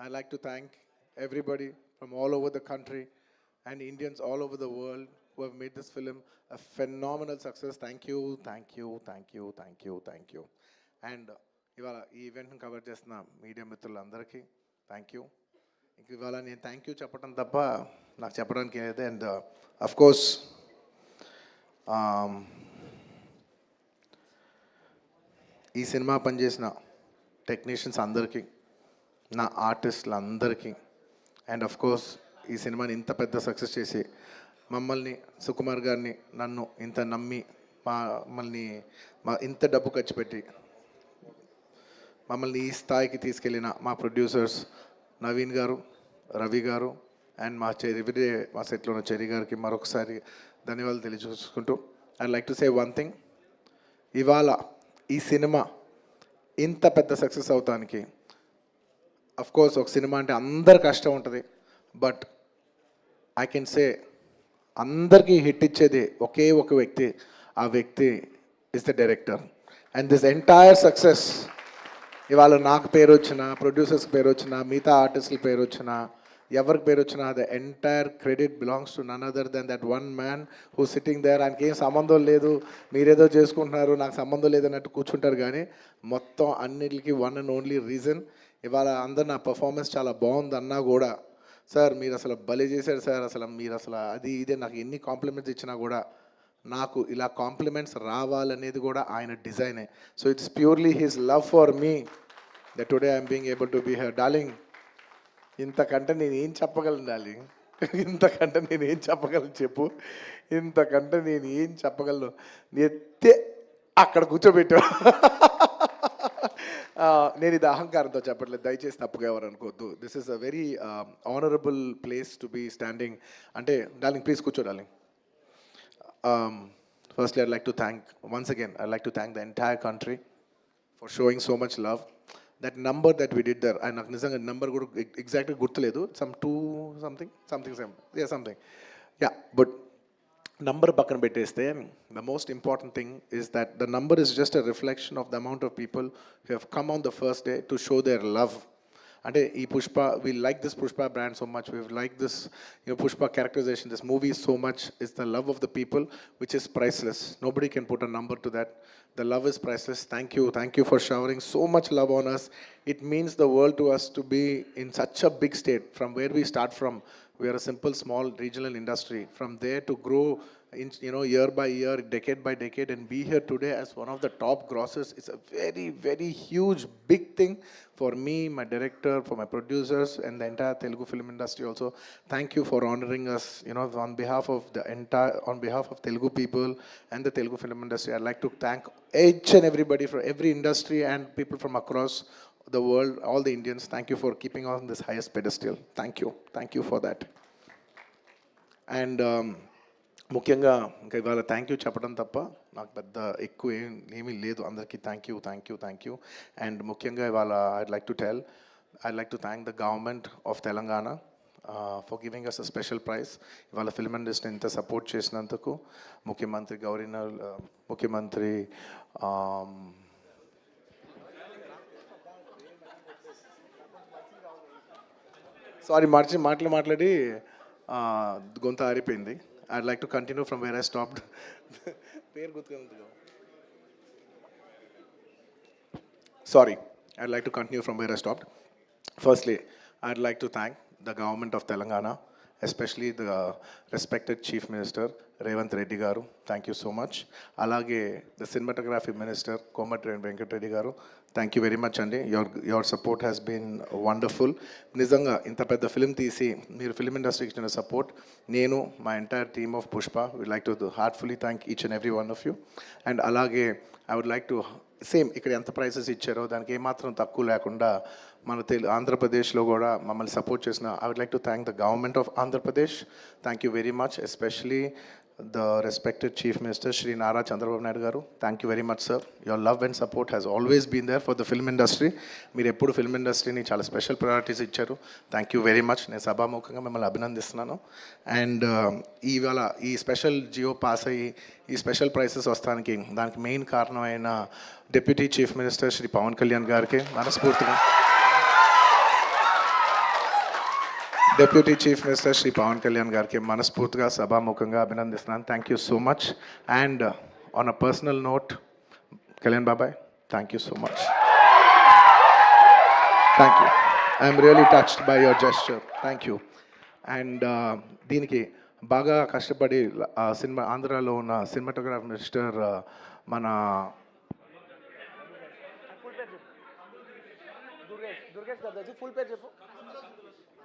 I'd like to thank everybody from all over the country and Indians all over the world who have made this film a phenomenal success. Thank you, thank you, thank you, thank you, thank you. And ఇవాళ ఈ ఈవెంట్ని cover చేస్తున్న media మిత్రులందరికీ thank you ఇంక ఇవాళ నేను thank you చెప్పడం తప్ప నాకు చెప్పడానికి ఏదైతే అండ్ అఫ్ కోర్స్ ఈ సినిమా పనిచేసిన టెక్నీషియన్స్ అందరికీ నా ఆర్టిస్టులు అందరికీ అండ్ ఆఫ్ కోర్స్ ఈ సినిమాని ఇంత పెద్ద సక్సెస్ చేసి మమ్మల్ని సుకుమార్ గారిని నన్ను ఇంత నమ్మి మా మమ్మల్ని మా ఇంత డబ్బు ఖర్చు పెట్టి మమ్మల్ని ఈ స్థాయికి తీసుకెళ్ళిన మా ప్రొడ్యూసర్స్ నవీన్ గారు రవి గారు అండ్ మా చెరి మా సెట్లో ఉన్న చెరి గారికి మరొకసారి ధన్యవాదాలు తెలియజేసుకుంటూ I like to say one thing ఇవాళ ఈ సినిమా ఇంత పెద్ద సక్సెస్ అవుతానికి కోర్స్ ఒక సినిమా అంటే అందరు కష్టం ఉంటుంది. బట్ ఐ కెన్ సే అందరికీ హిట్ ఇచ్చేది ఒకే ఒక వ్యక్తి. ఆ వ్యక్తి is the director and this entire success ఇవాళ నాకు పేరు వచ్చిన ప్రొడ్యూసర్స్ పేరు వచ్చిన మిగతా ఆర్టిస్టుల పేరు వచ్చిన ఎవరికి పేరు వచ్చినా the entire credit belongs to none other than that one man who sitting there ఆయనకి ఏం సంబంధం లేదు. మీరేదో చేసుకుంటున్నారు నాకు సంబంధం లేదన్నట్టు కూర్చుంటారు కానీ మొత్తం అన్నిటికీ వన్ అండ్ ఓన్లీ రీజన్ ఇవాళ అందరు నా పర్ఫార్మెన్స్ చాలా బాగుంది అన్నా కూడా. సార్ మీరు అసలు భలే చేశారు సార్. అసలు మీరు అసలు అది ఇదే నాకు ఎన్ని కాంప్లిమెంట్స్ ఇచ్చినా కూడా నాకు ఇలా కాంప్లిమెంట్స్ రావాలనేది కూడా ఆయన డిజైనే so it's purely his love for me that today I'm being able to be her darling ఇంతకంటే నేను ఏం చెప్పగలను డార్లింగ్ ఇంతకంటే నేను ఏం చెప్పగలను చెప్పు? ఇంతకంటే నేను ఏం చెప్పగలను? ఎత్తే అక్కడ కూర్చోబెట్టావు నేను ఇది అహంకారంతో చెప్పట్లేదు. దయచేసి తప్పుగా ఎవరు అనుకోవద్దు. This is a very honourable place to be standing అంటే డార్లింగ్ ప్లీజ్ కూర్చో darling. Firstly I like to thank once again I like to thank the entire country for showing so much love that number that that did there there, నాకు నిజంగా number కూడా ఎగ్జాక్ట్గా గుర్తులేదు. Some two something something some yeah something yeah but number పక్కన పెట్టేస్తే the most important thing is that the number is just a reflection of the amount of people who have come on the first day to show their love అంటే ఈ Pushpa we like this Pushpa brand so much we like this you Pushpa characterisation this movie so much is the love of the people which is priceless nobody can put a number to that the love is priceless thank you thank you for showering so much love on us it means the world to us to be in such a big state from where we start from we're a simple small regional industry from from to grow in, you know year by year decade by decade and be here today as one of the top grossers it's a very very huge big thing for me my director for my producers and the entire telugu film industry also thank you for honoring us you know on behalf of the entire on behalf of telugu people and the telugu film industry i'd like to thank each and everybody from every industry and people from across the world, all the Indians, thank you for keeping on this highest pedestal. Thank you. Thank you for that. And ముఖ్యంగా ఇంకా ఇవాళ thank you చెప్పడం తప్ప నాకు పెద్ద ఎక్కువ ఏం ఏమీ లేదు. అందరికీ thank you thank you thank you and ముఖ్యంగా ఇవాళ I'd like to tell I like to thank the government of Telangana for giving us a special prize ఇవాళ ఫిల్మ్ ఇండస్ట్రీని ఇంత సపోర్ట్ చేసినందుకు ముఖ్యమంత్రి గౌరీనర్ ముఖ్యమంత్రి um, సారీ మార్చి మాటలు మాట్లాడి uh, గొంత ఆరిపోయింది. I'd like to continue from where I stopped. Sorry, I'd like to continue from where I stopped. Firstly, I'd like to thank the government of Telangana, especially the respected Chief Minister Revanth Reddy garu. Thank you so much అలాగే the cinematography minister Komatireddy Venkatreddy garu. Thank you very much అండి. Your your support has been wonderful నిజంగా ఇంత పెద్ద film తీసి మీరు film ఇండస్ట్రీకి ఇచ్చిన support నేను మా entire team of Pushpa we like to heartfully thank each and every one of you and అలాగే I would like to same ఇక్కడ ఎంత ప్రైసెస్ ఇచ్చారో దానికి ఏమాత్రం తక్కువ లేకుండా మన తెలు ఆంధ్రప్రదేశ్లో కూడా మమ్మల్ని సపోర్ట్ చేసిన I would like to thank the government of Andhra Pradesh thank you very much especially the respected chief minister Shri Nara Chandrababu Naidu garu thank you very much sir your love and support has always been there for the film industry మీరు ఎప్పుడు film ఇండస్ట్రీని చాలా special priorities ఇచ్చారు. Thank you very much నేను సభాముఖంగా మిమ్మల్ని అభినందిస్తున్నాను. And ఇవాళ ఈ స్పెషల్ జియో పాస్ అయ్యి ఈ స్పెషల్ ప్రైసెస్ వస్తానికి దానికి మెయిన్ కారణమైన deputy chief minister Shri Pawan Kalyan గారికి మనస్ఫూర్తిగా deputy chief minister Shri Pawan Kalyan గారికి మనస్ఫూర్తిగా సభాముఖంగా అభినందిస్తున్నాను. Thank you so much and on a personal note Kalyan బాబాయ్ thank you so much thank you I'm really touched by your gesture thank you and దీనికి బాగా కష్టపడి cinema ఆంధ్రాలో ఉన్న సినిమాటోగ్రాఫ్ మినిస్టర్ మన ఫుల్ పేరు చెప్పు.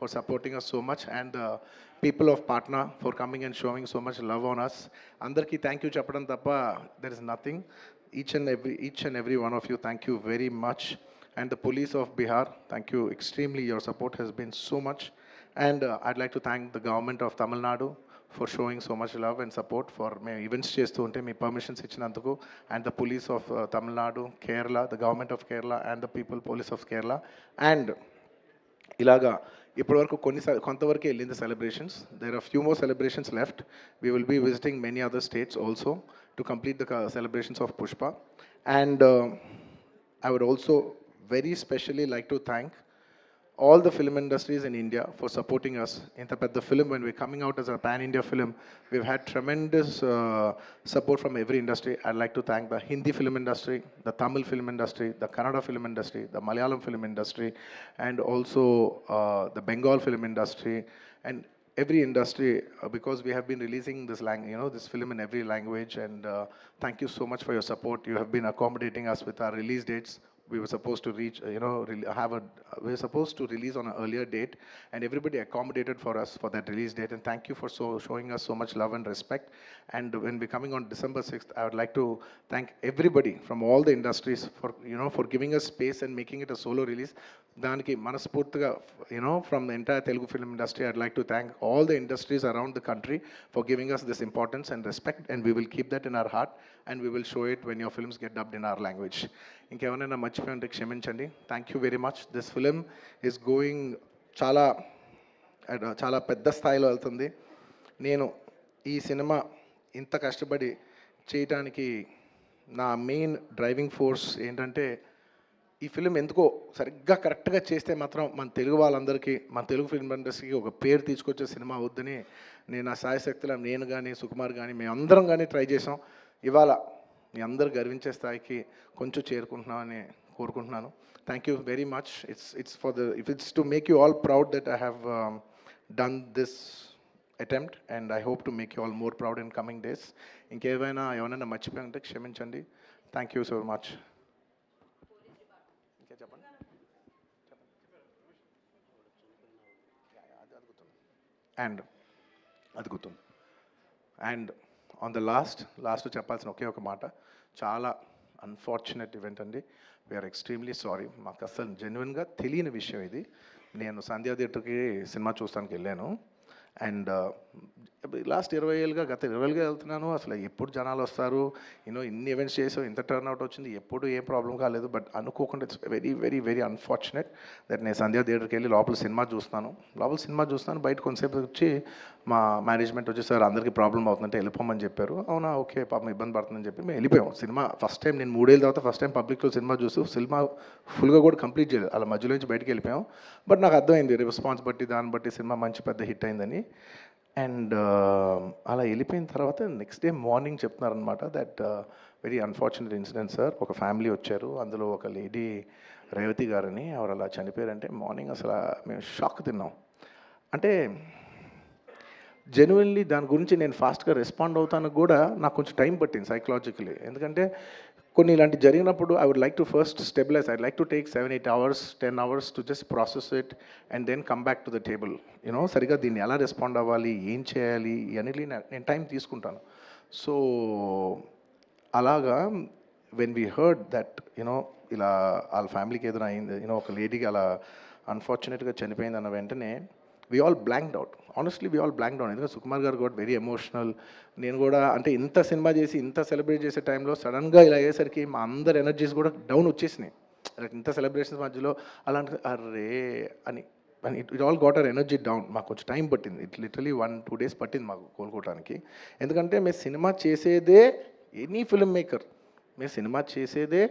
for supporting us so much and people of Patna for coming and showing so much love on us అందరికీ thank you చెప్పడం తప్ప there is nothing each and every each and every one of you thank you very much and the police of Bihar thank you extremely. Your support has been so much. And uh, I'd like to thank the government of Tamil Nadu for showing so much love and support for చేస్తూ ఉంటే మీ permissions ఇచ్చినందుకు. And the police of Tamil Nadu Kerala the government of Kerala and the people police of Kerala and ఇలాగా ఇప్పటివరకు కొన్ని సె- కొంతవరకు వెళ్ళింది celebrations there are few more celebrations left we will be visiting many other states also to complete the celebrations of Pushpa and I would also very specially like to thank all the film industries in India for supporting us. In the, film, when we're coming out as a pan-India film, we've had tremendous uh, support from every industry. I'd like to thank the Hindi film industry, the Tamil film industry, the Kannada film industry, the Malayalam film industry, and also uh, the Bengal film industry, and every industry uh, because we have been releasing this lang- you know this film in every language and uh, thank you so much for your support you have been accommodating us with our release dates we were supposed to reach, uh, you know, re- have a, we were supposed to release on an earlier date, and everybody accommodated for us for that release date. And thank you for so showing us so much love and respect. And when we're coming on December 6th, I would like to thank everybody from all the industries for, you know, for giving us space and making it a solo release. దానికి మనస్ఫూర్తిగా you know from the entire Telugu film industry I'd like to thank all the industries around the country for giving us this importance and respect and we will keep that in our heart and we will show it when your films get dubbed in our language ఇంకేమైనా మర్చిపోయి క్షమించండి. Thank you very much this film is going చాలా చాలా పెద్ద స్థాయిలో వెళ్తుంది. నేను ఈ సినిమా ఇంత కష్టపడి చేయటానికి నా మెయిన్ డ్రైవింగ్ ఫోర్స్ ఏంటంటే ఈ ఫిలిం ఎందుకో సరిగ్గా కరెక్ట్గా చేస్తే మాత్రం మన తెలుగు వాళ్ళందరికీ మన తెలుగు ఫిల్మ్ ఇండస్ట్రీకి ఒక పేరు తీసుకొచ్చే సినిమా అవుద్దని నేను నా సాయశక్తుల నేను కానీ సుకుమార్ కానీ మేము అందరం కానీ ట్రై చేసాం ఇవాళ మీ అందరు గర్వించే స్థాయికి కొంచెం చేరుకుంటున్నామని కోరుకుంటున్నాను. Thank you very much it's it's for the if it's to make you all proud that I have done this attempt and I hope to make you all more proud in coming days ఇంకేమైనా ఏమైనా మర్చిపోయింటే క్షమించండి. Thank you so much చెప్పండి. And అది గుర్తుంది. And on the last last చెప్పాల్సిన ఒకే ఒక మాట. చాలా అన్ఫార్చునేట్ ఈవెంట్ అండి. వీఆర్ ఎక్స్ట్రీమ్లీ సారీ మాకు అసలు జెన్యున్గా తెలియని విషయం ఇది. నేను సంధ్యా థియేటర్కి సినిమా చూస్తానికి వెళ్ళాను. అండ్ లాస్ట్ ఇరవై ఏళ్ళుగా గత ఇరవై ఏళ్ళుగా వెళ్తున్నాను. అసలు ఎప్పుడు జనాలు వస్తారు? యూనో ఇన్ని ఈవెంట్స్ చేసాం ఇంత టర్న్ అవుట్ వచ్చింది ఎప్పుడు ఏం ప్రాబ్లం కాలేదు. బట్ అనుకోకుండా it's very very very unfortunate that నేను సంధ్యా థియేటర్కి వెళ్ళి లోపల సినిమా చూస్తాను లోపల సినిమా చూస్తాను బయట కొంతసేపు వచ్చి మా మేనేజ్మెంట్ వచ్చి సార్ అందరికీ ప్రాబ్లం అవుతుందంటే వెళ్ళిపోమని చెప్పారు. అవునా ఓకే పాపం ఇబ్బంది పడుతుందని చెప్పి మేము వెళ్ళిపోయాం. సినిమా ఫస్ట్ టైం నేను మూడేళ్ళ తర్వాత ఫస్ట్ టైం పబ్లిక్లో సినిమా చూస్తూ సినిమా ఫుల్గా కూడా కంప్లీట్ చేయలేదు. అలా మధ్యలో నుంచి బయటికి వెళ్ళిపోయాం. బట్ నాకు అర్థమైంది రెస్పాన్స్ బట్టి దాన్ని బట్టి సినిమా మంచి పెద్ద హిట్ అయిందని. అండ్ అలా వెళ్ళిపోయిన తర్వాత నెక్స్ట్ డే మార్నింగ్ చెప్తున్నారనమాట that very unfortunate incident sir ఒక ఫ్యామిలీ వచ్చారు. అందులో ఒక లేడీ రేవతి గారని ఎవరు అలా చనిపోయారంటే మార్నింగ్ అసలు మేము షాక్ తిన్నాం. అంటే జెన్యున్లీ దాని గురించి నేను ఫాస్ట్గా రెస్పాండ్ అవుతాను కూడా నాకు కొంచెం టైం పట్టింది సైకలాజికలీ ఎందుకంటే కొన్ని ఇలాంటి జరిగినప్పుడు I would like to first stabilise I like to take seven eight hours ten hours to just process it and then come back to the table you know సరిగా దీన్ని ఎలా రెస్పాండ్ అవ్వాలి ఏం చేయాలి ఇవన్నీ నేను టైం తీసుకుంటాను. సో అలాగా when we heard that you know ఇలా వాళ్ళ ఫ్యామిలీకి ఏదైనా అయింది యూనో ఒక లేడీకి అలా అన్ఫార్చునేట్గా చనిపోయింది అన్న వెంటనే we all blanked out honestly we all blanked out ఎందుకంటే సుకుమార్ గారు కూడా వెరీ ఎమోషనల్ నేను కూడా అంటే ఇంత సినిమా చేసి ఇంత సెలబ్రేట్ చేసే టైంలో సడన్గా ఇలా అయ్యేసరికి మా అందరి ఎనర్జీస్ కూడా డౌన్ వచ్చేసినాయి. ఇంత సెలబ్రేషన్స్ మధ్యలో అలాంటి అరే అని. అని it it all got our energy down మాకు కొంచెం టైం పట్టింది. It literally one two days పట్టింది మాకు కోలుకోవడానికి ఎందుకంటే మేము సినిమా చేసేదే ఎనీ ఫిల్మ్ మేకర్ మీరు సినిమా చేసేదే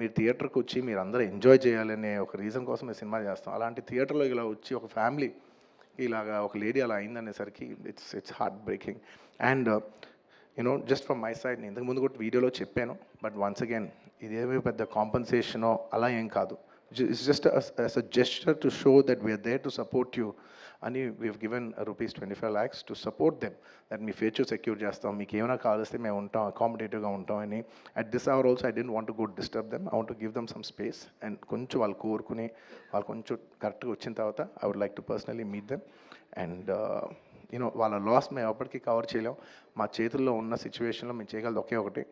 మీరు థియేటర్కి వచ్చి మీరు అందరూ ఎంజాయ్ చేయాలనే ఒక రీజన్ కోసం మేము సినిమా చేస్తాం. అలాంటి థియేటర్లో ఇలా వచ్చి ఒక ఫ్యామిలీ ఇలాగా ఒక లేడీ అలా అయిందనేసరికి it's it's heart breaking and you know just from my side నేను ఇంతకు ముందు కూడా వీడియోలో చెప్పాను బట్ వన్స్ అగైన్ ఇదేమీ పెద్ద కాంపన్సేషనో అలా ఏం కాదు. It's just us a gesture to show that we're there to support you అని we've given rupees twenty five lakhs to support them that me future secure చేస్తాం మీకు ఏమైనా కావాల్సి మేము ఉంటాం అకామిడేటివ్గా ఉంటాం అని. At this hour also I don't want good disturb them I want give them some space and కొంచెం వాళ్ళు కోరుకుని వాళ్ళు కొంచెం కరెక్ట్గా వచ్చిన తర్వాత I would like to personally meet them and you know వాళ్ళ లాస్ మేము ఎప్పటికీ కవర్ చేయలేం. మా చేతుల్లో ఉన్న సిచ్యువేషన్లో మేము చేయగలదు ఒకే ఒకటి.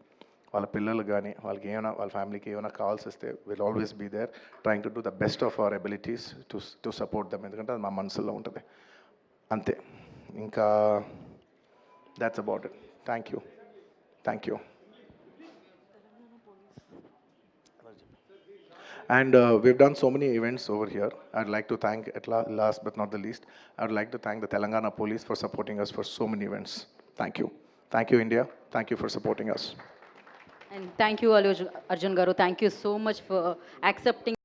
వాళ్ళ పిల్లలు కానీ వాళ్ళకి ఏమైనా వాళ్ళ ఫ్యామిలీకి ఏమైనా కావాల్సి వస్తే will always be there trying to do the best of our abilities to to support them ఎందుకంటే అది మా మనసులో ఉంటుంది అంతే ఇంకా that's about it thank you thank you And uh, we've done so many events over here. I'd like to thank, at la- last but not the least, I would like to thank the Telangana police for supporting us for so many events. Thank you. Thank you, India. Thank you for supporting us. And thank you, Arjun Garu. Thank you so much for accepting